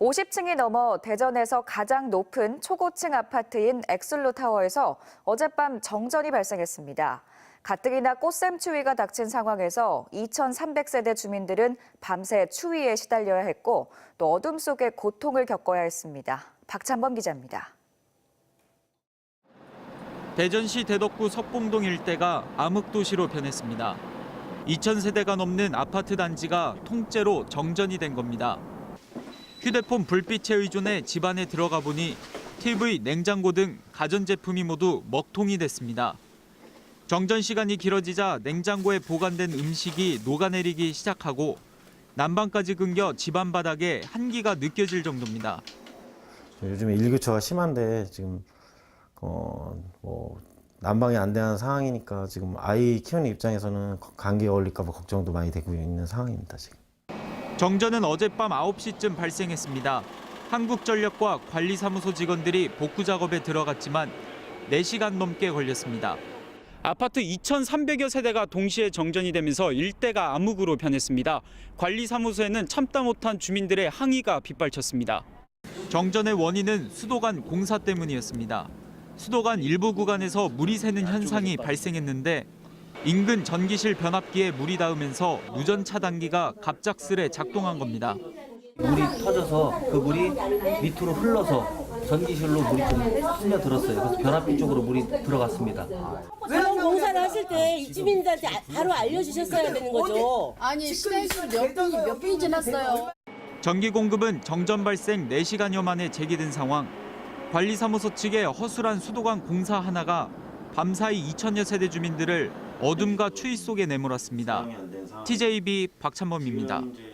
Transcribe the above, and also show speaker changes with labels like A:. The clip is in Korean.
A: 50층이 넘어 대전에서 가장 높은 초고층 아파트인 엑슬로 타워에서 어젯밤 정전이 발생했습니다. 가뜩이나 꽃샘 추위가 닥친 상황에서 2,300세대 주민들은 밤새 추위에 시달려야 했고 또 어둠 속에 고통을 겪어야 했습니다. 박찬범 기자입니다.
B: 대전시 대덕구 석봉동 일대가 암흑도시로 변했습니다. 2,000세대가 넘는 아파트 단지가 통째로 정전이 된 겁니다. 휴대폰 불빛에 의존해 집안에 들어가 보니 TV, 냉장고 등 가전제품이 모두 먹통이 됐습니다. 정전 시간이 길어지자 냉장고에 보관된 음식이 녹아내리기 시작하고 난방까지 끊겨 집안 바닥에 한기가 느껴질 정도입니다.
C: 요즘에 일교차가 심한데 지금 어뭐 난방이 안 되는 상황이니까 지금 아이 키우는 입장에서는 감기에 걸릴까 봐 걱정도 많이 되고 있는 상황입니다 지금.
B: 정전은 어젯밤 9시쯤 발생했습니다. 한국전력과 관리사무소 직원들이 복구 작업에 들어갔지만 4시간 넘게 걸렸습니다. 아파트 2,300여 세대가 동시에 정전이 되면서 일대가 암흑으로 변했습니다. 관리사무소에는 참다 못한 주민들의 항의가 빗발쳤습니다. 정전의 원인은 수도관 공사 때문이었습니다. 수도관 일부 구간에서 물이 새는 현상이 발생했는데 인근 전기실 변압기에 물이 닿으면서 누전 차단기가 갑작스레 작동한 겁니다.
D: 물이 터져서 그 물이 밑으로 흘러서 전기실로 물이 좀 스며들었어요. 그래서 변압기 쪽으로 물이 들어갔습니다.
E: 공사를 하실 때 입주민들한테 아- 바로 알려주셨어야 되는 거죠.
F: 아니 시간이 몇 분이 지났어요.
B: 전기 공급은 정전 발생 4시간여 만에 재개된 상황. 관리사무소 측의 허술한 수도관 공사 하나가 밤사이 2천여 세대 주민들을 어둠과 추위 속에 내몰았습니다. TJB 박찬범입니다.